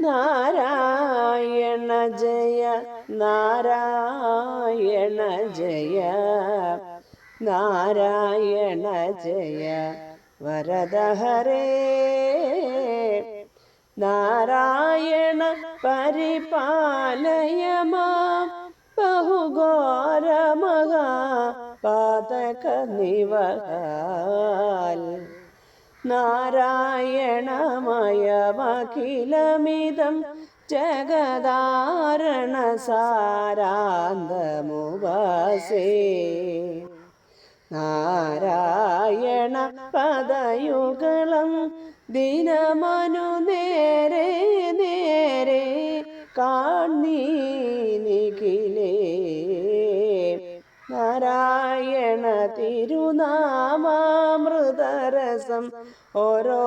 നാരായണ ജയ നാരായണ ജയ. നാരായണ ജയ വരദഹരേ. നാരായണ പരിപാലയ ബഹുഘോരമഹാ പാതക നിവഹാൽ. നാരായണമയമഖിലമിതം ജഗദാരണ സാരാന്തമുവാസേ നാരായണ പദയുഗളം ദിനമനു നേരെ നേരെ കാണീ നാരായണ തിരുനാമാമൃതരസം ഓരോ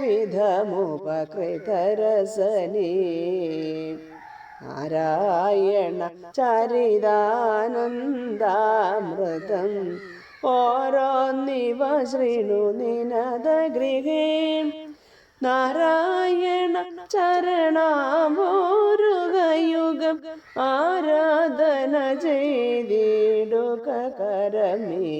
വിധമുപകൃതരസനേ. നാരായണ ചരിതാനന്ദാമൃതം ഓരോന്നിവ ശൃണു നിനദ ഗൃഹേ നാരായണ ചരണാമോരുകയുഗം ചെയ്തിടുക കരമേ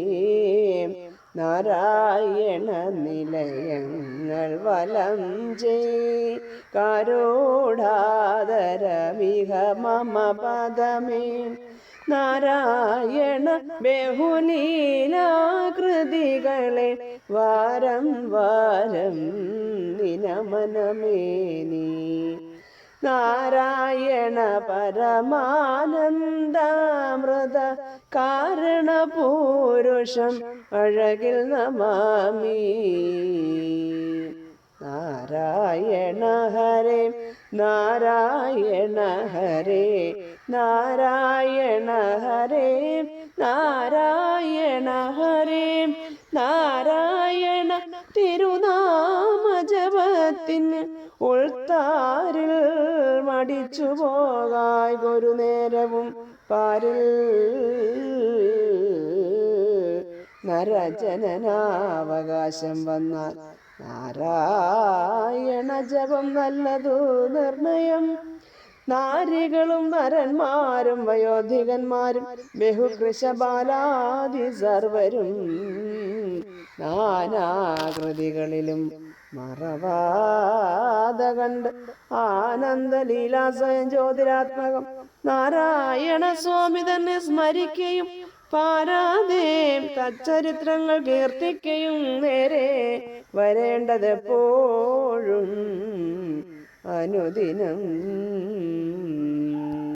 നാരായണ നിലയങ്ങൾ വലം ചെയ്. കരോടാദരമിഹ മമ പദമേ നാരായണ ബഹുലീലാകൃതികളെ വാരം വാരം നിനമനമേനി നാരായണ പരമാനന്ദാമൃത കാരണപൂരുഷം അഴകിൽ നമാമി. നാരായണ ഹരേ നാരായണ ഹരേ നാരായണ ഹരേ നാരായണ ഹരേ നാരായണ തിരുനാമജപത്തിന് ഉൾത്താരിൽ മടിച്ചു പോകായി ഒരു നേരവും പാരിൽ നരജനനാവകാശം വന്നാൽ നാരായണ ജപം നല്ലതു നിർണയം. നാരികളും നരന്മാരും വയോധികന്മാരും ബഹുകൃഷബാലാദി സർവരും നാനാകൃതികളിലും മറവാത കണ്ട് ആനന്ദലീലാസയം ജ്യോതിരാത്മകം. നാരായണ സ്വാമി തന്നെ സ്മരിക്കുകയും പാരാതെ തച്ചരിത്രങ്ങൾ കീർത്തിക്കയും നേരെ വരേണ്ടത് എപ്പോഴും അനുദിനം